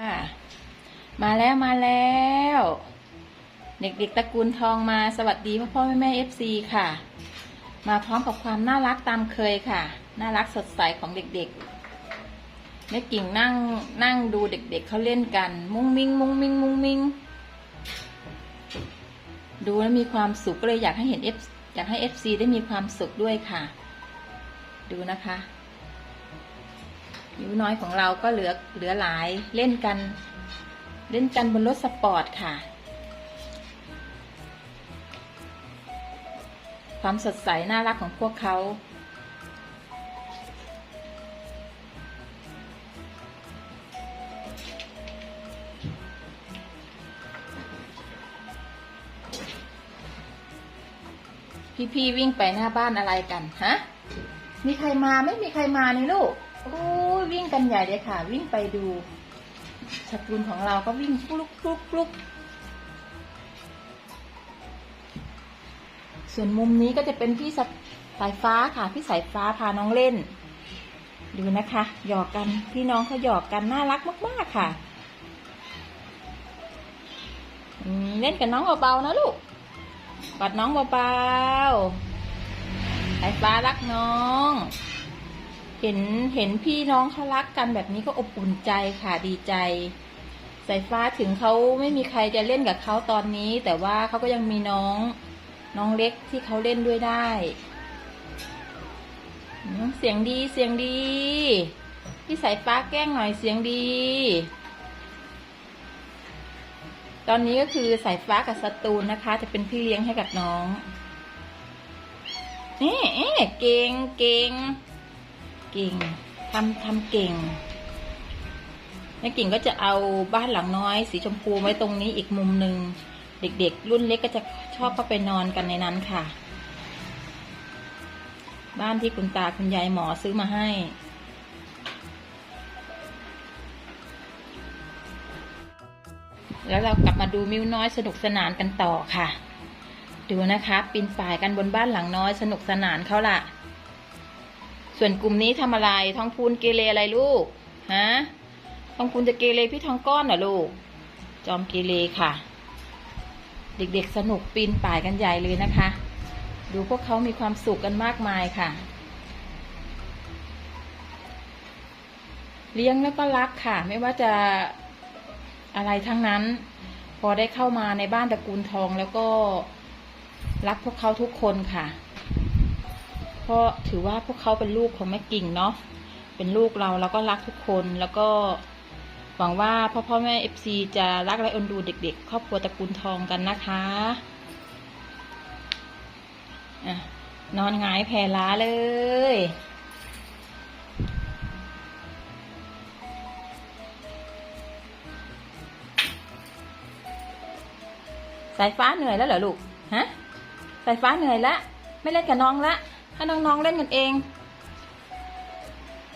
ค่ะมาแล้วมาแล้ว เด็กๆตระกูลทองมาสวัสดีพ่อพ่อแม่แม่เอฟซีค่ะ มาพร้อมกับความน่ารักตามเคยค่ะ น่ารักสดใสของเด็กๆแม่กิ่งนั่งนั่งดูเด็กๆเขาเล่นกัน มุ้งมิง มุ้งมิง มุ้งมิง ดูแล้วมีความสุขก็เลยอยากให้เห็นเอฟอยากให้เอฟซีได้มีความสุขด้วยค่ะ ดูนะคะ นิ้วน้อยของเราก็เหลือเหลือหลายเล่นกัน เล่นกันบนรถสปอร์ตค่ะ ความสดใสน่ารักของพวกเขาพี่ๆวิ่งไปหน้าบ้านอะไรกันฮะ มีใครมาไม่มีใครมานี่ลูก โอ้วิ่งกันใหญ่เลยค่ะ วิ่งไปดูสกุลของเราก็วิ่งปลุกปลุกปลุกส่วนมุมนี้ก็จะเป็นพี่สสายฟ้าค่ะ พี่สายฟ้าพาน้องเล่น ดูนะคะ หยอกกันพี่น้องเขาหยอกกันน่ารักมาก ๆ ค่ะเล่นกับน้องเบาๆนะลูกกอดน้องเบาๆสายฟ้ารักน้อง เห็นเห็นพี่น้องเขารักกันแบบนี้ก็อบอุ่นใจค่ะดีใจ สายฟ้าถึงเขาไม่มีใครจะเล่นกับเขาตอนนี้ แต่ว่าเขาก็ยังมีน้องน้องเล็กที่เขาเล่นด้วยได้ เสียงดีเสียงดี พี่สายฟ้าแกล้งหน่อยเสียงดี ตอนนี้ก็คือสายฟ้ากับสตูนนะคะ จะเป็นพี่เลี้ยงให้กับน้องเอ๊ะเอ๊เก่งเก่ง ก่งทำทำเก่งแม่กิ่งก็จะเอาบ้านหลังน้อย สีชมพูไว้ตรงนี้อีกมุมหนึ่งเด็กๆ รุ่นเล็กก็จะชอบเข้าไปนอนกันในนั้นค่ะ บ้านที่คุณตาคุณยายหมอซื้อมาให้แล้วเรากลับมาดูมิวน้อยสนุกสนานกันต่อค่ะ ดูนะคะ ปีนป่ายกันบนบ้านหลังน้อยสนุกสนานเขาล่ะ ส่วนกลุ่มนี้ทำอะไรทองพูนเกเรอะไรลูกฮะทองพูนจะเกเรพี่ทองก้อนเหรอลูก จอมเกเรค่ะ เด็กๆสนุกปีนป่ายกันใหญ่เลยนะคะ ดูพวกเขามีความสุขกันมากมายค่ะ เลี้ยงแล้วก็รักค่ะ ไม่ว่าจะอะไรทั้งนั้น พอได้เข้ามาในบ้านตระกูลทองแล้วก็รักพวกเขาทุกคนค่ะ เพราะถือว่าพวกเขาเป็นลูกของแม่กิ่งเนาะเป็นลูกเราเราก็รักทุกคนแล้วก็หวังว่าพ่อพ่อแม่เอฟซีจะรักและอนดูเด็ก ๆ ครอบครัวตระกูลทองกันนะคะอะนอนหงายแผ่ล้าเลย สายฟ้าเหนื่อยแล้วเหรอลูก ฮะ สายฟ้าเหนื่อยแล้วไม่เล่นกับน้องละ ให้น้องๆเล่นกันเอง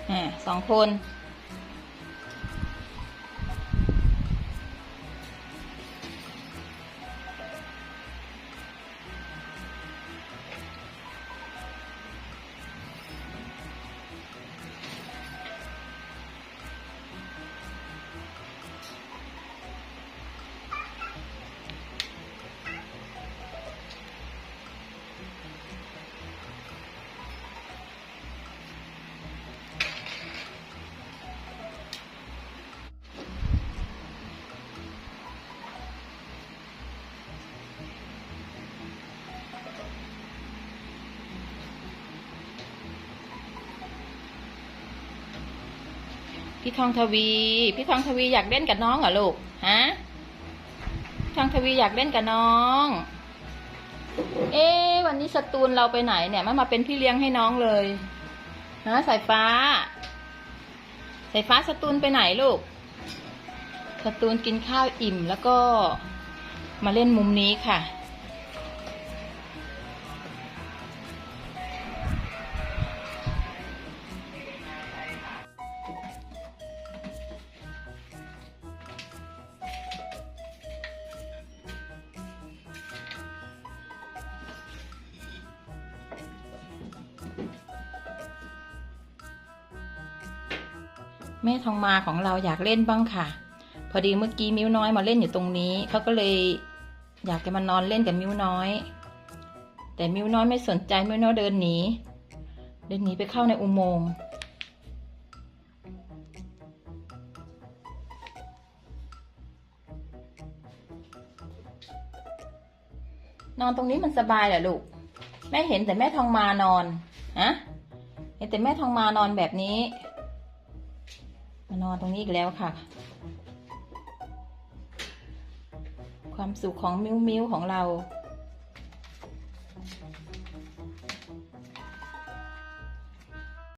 แหมสองคน พี่ทองทวี พี่ทองทวีอยากเล่นกับน้องเหรอลูก ฮะ ทองทวีอยากเล่นกับน้อง เอ๊วันนี้สตูนเราไปไหนเนี่ยไม่มาเป็นพี่เลี้ยงให้น้องเลยนะสายฟ้า สายฟ้าสตูนไปไหนลูก สตูนกินข้าวอิ่มแล้วก็มาเล่นมุมนี้ค่ะ แม่ทองมาของเราอยากเล่นบ้างค่ะ พอดีเมื่อกี้มิ้วน้อยมาเล่นอยู่ตรงนี้ เขาก็เลยอยากจะมานอนเล่นกับมิ้วน้อย แต่มิ้วน้อยไม่สนใจมิ้วน้อยเดินหนีเดินหนีไปเข้าในอุโมงค์นอนตรงนี้มันสบายเหรอลูก แม่เห็นแต่แม่ทองมานอนฮะเห็นแต่แม่ทองมานอนแบบนี้ นอนตรงนี้อีกแล้วค่ะ ความสุขของมิ้วมิ้วของเรา